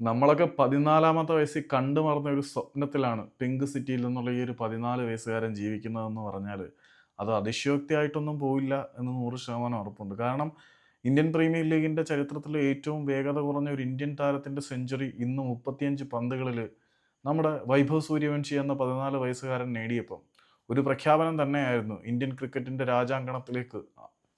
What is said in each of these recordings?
നമ്മളൊക്കെ പതിനാലാമത്തെ വയസ്സിൽ കണ്ടു മറന്ന ഒരു സ്വപ്നത്തിലാണ് പിങ്ക് സിറ്റിയിൽ നിന്നുള്ള ഈ ഒരു പതിനാല് വയസ്സുകാരൻ ജീവിക്കുന്നതെന്ന് പറഞ്ഞാൽ അത് അതിശയോക്തിയായിട്ടൊന്നും പോയില്ല എന്ന് നൂറ് ശതമാനം ഉറപ്പുണ്ട്. കാരണം ഇന്ത്യൻ പ്രീമിയർ ലീഗിന്റെ ചരിത്രത്തിലെ ഏറ്റവും വേഗത കുറഞ്ഞ ഒരു ഇന്ത്യൻ താരത്തിന്റെ സെഞ്ചുറി ഇന്ന് മുപ്പത്തിയഞ്ച് പന്തുകളിൽ നമ്മുടെ വൈഭവ് സൂര്യവംശി എന്ന പതിനാല് വയസ്സുകാരൻ നേടിയപ്പം ഒരു പ്രഖ്യാപനം തന്നെയായിരുന്നു ഇന്ത്യൻ ക്രിക്കറ്റിന്റെ രാജാങ്കണത്തിലേക്ക്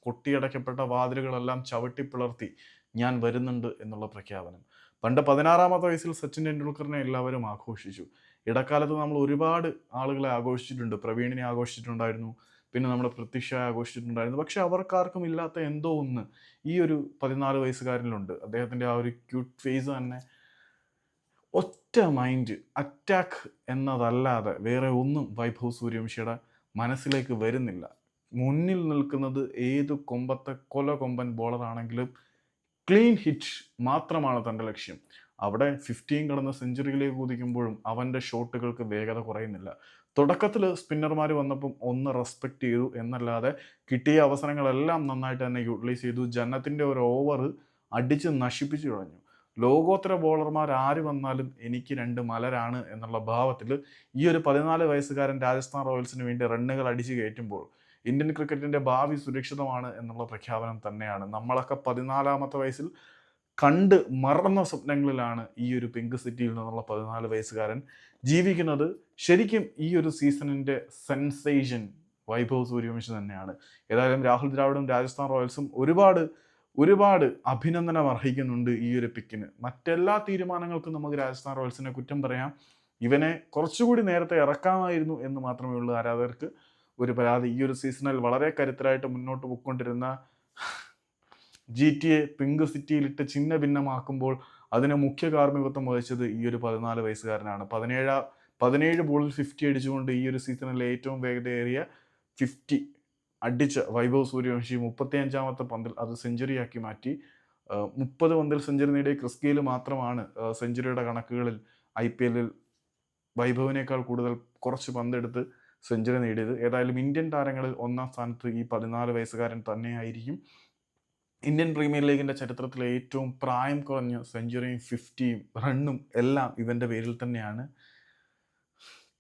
കൊട്ടിയടയ്ക്കപ്പെട്ട വാതിലുകളെല്ലാം ചവിട്ടി പിളർത്തി ഞാൻ വരുന്നുണ്ട് എന്നുള്ള പ്രഖ്യാപനം. പണ്ട് പതിനാറാമത്തെ വയസ്സിൽ സച്ചിൻ ടെണ്ടുൽക്കറിനെ എല്ലാവരും ആഘോഷിച്ചു. ഇടക്കാലത്ത് നമ്മൾ ഒരുപാട് ആളുകളെ ആഘോഷിച്ചിട്ടുണ്ട്. പ്രവീണിനെ ആഘോഷിച്ചിട്ടുണ്ടായിരുന്നു. പിന്നെ നമ്മുടെ പ്രത്യക്ഷ ആഘോഷിച്ചിട്ടുണ്ടായിരുന്നു. പക്ഷെ അവർക്കാർക്കും ഇല്ലാത്ത എന്തോ ഒന്ന് ഈ ഒരു പതിനാല് വയസ്സുകാരനിലുണ്ട് അദ്ദേഹത്തിന്റെ ആ ഒരു ക്യൂട്ട് ഫേസ് തന്നെ ഒറ്റ മൈൻഡ് അറ്റാക്ക് എന്നതല്ലാതെ വേറെ ഒന്നും വൈഭവ് സൂര്യവംശിയുടെ മനസ്സിലേക്ക് വരുന്നില്ല. മുന്നിൽ നിൽക്കുന്നത് ഏത് കൊമ്പത്തെ കൊല കൊമ്പൻ ബോളറാണെങ്കിലും ക്ലീൻ ഹിറ്റ് മാത്രമാണ് തന്റെ ലക്ഷ്യം. അവിടെ ഫിഫ്റ്റീൻ കടന്ന സെഞ്ചുറിയിലേക്ക് കുതിക്കുമ്പോഴും അവന്റെ ഷോട്ടുകൾക്ക് വേഗത കുറയുന്നില്ല. തുടക്കത്തിൽ സ്പിന്നർമാർ വന്നപ്പം ഒന്ന് റെസ്പെക്റ്റ് ചെയ്തു. എന്നല്ലാതെ കിട്ടിയ അവസരങ്ങളെല്ലാം നന്നായിട്ട് തന്നെ യൂട്ടിലൈസ് ചെയ്തു. ജനത്തിന്റെ ഒരു ഓവർ അടിച്ച് നശിപ്പിച്ചു കളഞ്ഞു. ലോകോത്തര ബോളർമാർ ആര് വന്നാലും എനിക്ക് രണ്ട് മലരാണ് എന്നുള്ള ഭാവത്തിൽ ഈ ഒരു പതിനാല് വയസ്സുകാരൻ രാജസ്ഥാൻ റോയൽസിന് വേണ്ടി റണ്ണുകൾ അടിച്ച് കയറ്റുമ്പോൾ ഇന്ത്യൻ ക്രിക്കറ്റിന്റെ ഭാവി സുരക്ഷിതമാണ് എന്നുള്ള പ്രഖ്യാപനം തന്നെയാണ്. നമ്മളൊക്കെ പതിനാലാമത്തെ വയസ്സിൽ കണ്ട് മറന്ന സ്വപ്നങ്ങളിലാണ് ഈ ഒരു പിങ്ക് സിറ്റിയിൽ നിന്നുള്ള പതിനാല് വയസ്സുകാരൻ ജീവിക്കുന്നത്. ശരിക്കും ഈ ഒരു സീസണിന്റെ സെൻസേഷൻ വൈഭവ് സൂര്യവംശി തന്നെയാണ്. ഏതായാലും രാഹുൽ ദ്രാവിഡും രാജസ്ഥാൻ റോയൽസും ഒരുപാട് ഒരുപാട് അഭിനന്ദനം അർഹിക്കുന്നുണ്ട് ഈ ഒരു പിക്കിന്. മറ്റെല്ലാ തീരുമാനങ്ങൾക്കും നമുക്ക് രാജസ്ഥാൻ റോയൽസിനെ കുറ്റം പറയാം. ഇവനെ കുറച്ചുകൂടി നേരത്തെ ഇറക്കാമായിരുന്നു എന്ന് മാത്രമേ ഉള്ളൂ ആരാധകർക്ക് ഒരു പരാതി. ഈ ഒരു സീസണിൽ വളരെ കരുത്തരായിട്ട് മുന്നോട്ട് പോയിക്കൊണ്ടിരുന്ന ജി ടി എ പിങ്ക് സിറ്റിയിലിട്ട് ചിഹ്ന ഭിന്നമാക്കുമ്പോൾ അതിന് മുഖ്യ കാർമ്മികത്വം വഹിച്ചത് ഈ ഒരു പതിനാല് വയസ്സുകാരനാണ്. പതിനേഴ് പതിനേഴ് ബോളിൽ ഫിഫ്റ്റി അടിച്ചുകൊണ്ട് ഈ ഒരു സീസണിലെ ഏറ്റവും വേഗതയേറിയ ഫിഫ്റ്റി അടിച്ച വൈഭവ് സൂര്യവംശി മുപ്പത്തി അഞ്ചാമത്തെ പന്തിൽ അത് സെഞ്ചുറിയാക്കി മാറ്റി. മുപ്പത് പന്തിൽ സെഞ്ചുറി നേടിയ ക്രിസ് ഗെയിൽ മാത്രമാണ് സെഞ്ചുറിയുടെ കണക്കുകളിൽ ഐ പി എല്ലിൽ വൈഭവിനേക്കാൾ കൂടുതൽ കുറച്ച് പന്തെടുത്ത് സെഞ്ചുറി നേടിയത്. ഏതായാലും ഇന്ത്യൻ താരങ്ങളിൽ ഒന്നാം സ്ഥാനത്ത് ഈ പതിനാല് വയസ്സുകാരൻ തന്നെയായിരിക്കും. ഇന്ത്യൻ പ്രീമിയർ ലീഗിന്റെ ചരിത്രത്തിലെ ഏറ്റവും പ്രായം കുറഞ്ഞ സെഞ്ചുറിയും ഫിഫ്റ്റിയും റണ്ണും എല്ലാം ഇവന്റെ പേരിൽ തന്നെയാണ്.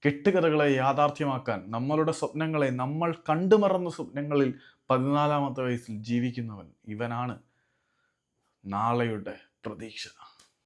കെട്ടുകഥകളെ യാഥാർത്ഥ്യമാക്കാൻ നമ്മളുടെ സ്വപ്നങ്ങളെ നമ്മൾ കണ്ടുമറന്ന സ്വപ്നങ്ങളിൽ പതിനാലാമത്തെ വയസ്സിൽ ജീവിക്കുന്നവൻ ഇവനാണ് നാളെയുടെ പ്രതീക്ഷ.